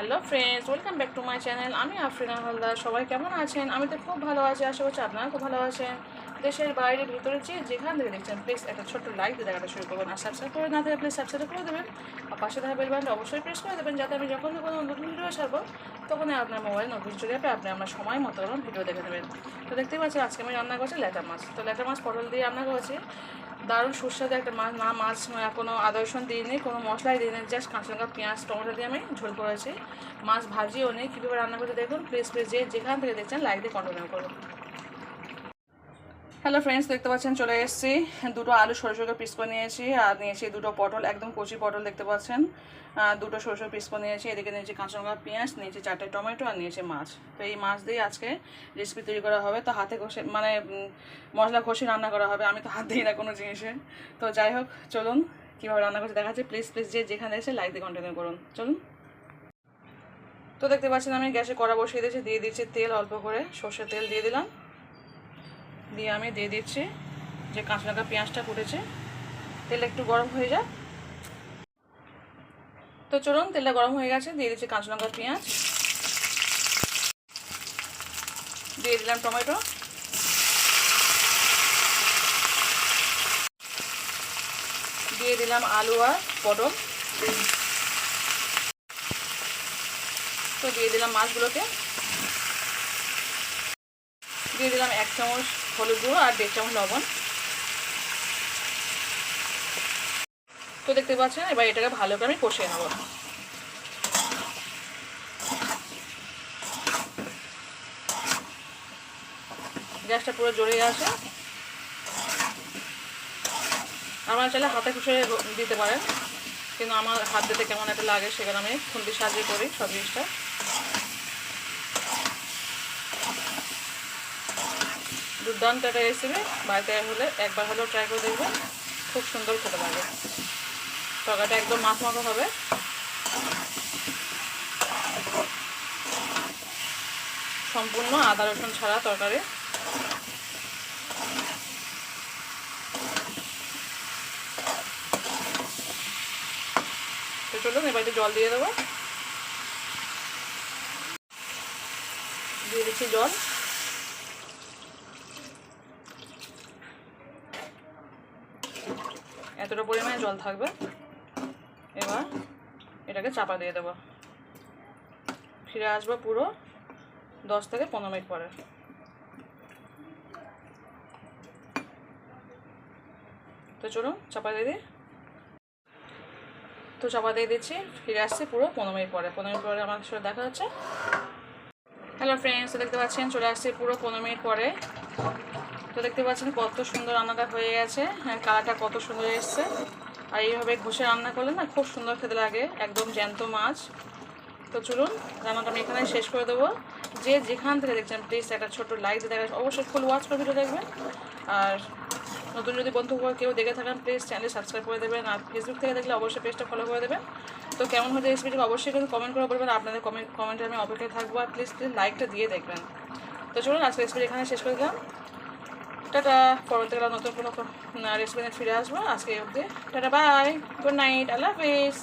Hello friends welcome back to my channel আমি আফরিনা হালদার সবাই কেমন আছেন? আমি তো খুব ভালো আছি। আশা করছি আপনারা খুব ভালো আছেন। দেশের বাইরে ভিতরে যে যেখান থেকে দেখছেন প্লিজ একটা ছোট্ট লাইক দিয়ে দেখাটা শুরু করবেন আর সাবস্ক্রাইব করে না থাকে প্লিজ সাবস্ক্রাইব করে দেবেন। আর পাশে থাকা বেল বাটনটা অবশ্যই প্রেস করে দেবেন যাতে আমি যখন কোনো নতুন ভিডিও ছাড়বো, তখনই আপনার মোবাইলে নোটিফিকেশন অ্যাপে আপনি আমার সময় মতো ভিডিও দেখে নেবেন। তো দেখতেই পাচ্ছি আজকে আমি রান্না করছি ল্যাটা মাছ। তো ল্যাটা মাছ পটল দিয়ে রান্না করেছি। দারুণ সুস্বাদু একটা মাছ। না মাছ কোনো আদা রসুন দিইনি, কোনো মশলাই দিইনি জাস্ট কাঁচা লঙ্কা, পেঁয়াজ, টমেটো দিয়ে আমি ঝোল করেছি। মাছ ভাজিও নেই, কীভাবে রান্না করতে দেখুন প্লিজ প্লিজ যে যেখান থেকে দেখছেন লাইক দিয়ে কন্টিনিউ করুন। হ্যালো ফ্রেন্ডস দেখতে পাচ্ছেন, চলে এসেছি। দুটো আলু সরষে করে পিস করে নিয়েছি, আর নিয়েছি দুটো পটল, একদম কচি পটল দেখতে পাচ্ছেন। দুটো সরষে পিস করে নিয়েছি, এদিকে নিয়েছি কাঁচা লঙ্কা পেঁয়াজ, নিয়েছি চারটে টমেটো, আর নিয়েছি মাছ। তো এই মাছ দিয়ে আজকে রেসিপি তৈরি করা হবে। তো হাতে ঘষে মানে মশলা ঘষে রান্না করা হবে। আমি তো হাত দিই না কোনো জিনিসে। তো যাই হোক, চলুন কীভাবে রান্না করতে দেখাচ্ছি। প্লিজ প্লিজ যে যেখানে এসে লাইক দিয়ে কন্টিনিউ করুন। চলুন। তো দেখতে পাচ্ছেন, আমি গ্যাসে কড়া বসিয়ে দিয়েছি, দিয়ে দিচ্ছি তেল অল্প করে, সর্ষের তেল দিয়ে দিলাম। দিয়ে আমি দিয়ে দিচ্ছি যে কাঁচা লঙ্কা পেঁয়াজটা কুটেছে। তেল একটু গরম হয়ে যায় তো চলুন, তেলটা গরম হয়ে গেছে, দিয়ে দিচ্ছি কাঁচা লঙ্কা পেঁয়াজ। দিয়ে দিলাম টমেটো। দিয়ে দিলাম আলু আর পটল। তো দিয়ে দিলাম মাছগুলোকে। দিয়ে দিলাম এক চামচ হলুদ গুঁড়ো আর দেড় চামচ লবণ। তো দেখতে পাচ্ছেন, এবার এটাকে ভালো করে আমি কষিয়ে নেব। গ্যাসটা পুরো জ্বলে আছে আমার চাইলে হাতে খুশে দিতে পারেন, কিন্তু আমার হাত দিতে কেমন একটা লাগে সেখানে আমি খুন্তি সাহায্য করি সব জিনিসটা। দুর্দান্ত একটা রেসিপি বাড়িতে হলে একবার হলেও ট্রাই করে দেখবেন খুব সুন্দর খেতে লাগে। তরকারিটা একদম মাখ মাখো হবে। সম্পূর্ণ আদা, রসুন ছাড়া তরকারি। চলুন, এবার একটু জল দিয়ে দেবো। দিয়ে দিচ্ছি জল। এতটা পরিমাণে জল থাকবে। এবার এটাকে চাপা দিয়ে দেবো। ফিরে আসব পুরো দশ থেকে পনেরো মিনিট পরে। তো চলুন, চাপা দিয়ে দিই। তো চাপা দিয়ে দিচ্ছি, ফিরে আসছি পুরো পনেরো মিনিট পরে। পনেরো মিনিট পরে আমার সাথে দেখা হচ্ছে। হ্যালো ফ্রেন্ডস দেখতে পাচ্ছেন, চলে আসছি পুরো পনেরো মিনিট পরে। তো দেখতে পাচ্ছেন কত সুন্দর রান্নাটা হয়ে গেছে। হ্যাঁ কালারটা কত সুন্দর এসছে। আর এইভাবে ঘষে রান্না করলে না খুব সুন্দর খেতে লাগে, একদম জ্যান্ত মাছ। তো চলুন, রান্নাটা আমি এখানে শেষ করে দেবো। যে যেখান থেকে দেখছেন প্লিজ একটা ছোটো লাইক দিয়ে দেখা অবশ্যই ফুল ওয়াচ করে ভিডিও দেখবেন। আর নতুন যদি বন্ধু কেউ দেখে থাকেন প্লিজ চ্যানেল সাবস্ক্রাইব করে দেবেন। আর ফেসবুক থেকে দেখলে অবশ্যই পেজটা ফলো করে দেবেন। তো কেমন হচ্ছে রেসিপিটা অবশ্যই কিন্তু কমেন্ট করে বলবেন। আপনাদের কমেন্ট কমেন্টে আমি অপেক্ষায় থাকব। আর প্লিজ প্লিজ লাইকটা দিয়ে দেখবেন। তো চলুন আজকে রেসিপি এখানে শেষ করে দিলাম। টাটা পরবর্তী গেলাম নতুন কোনো রেসিপি নিয়ে ফিরে আসব। আজকে অবধি। টাটা বাই গুড নাইট আল্লাহ হাফিজ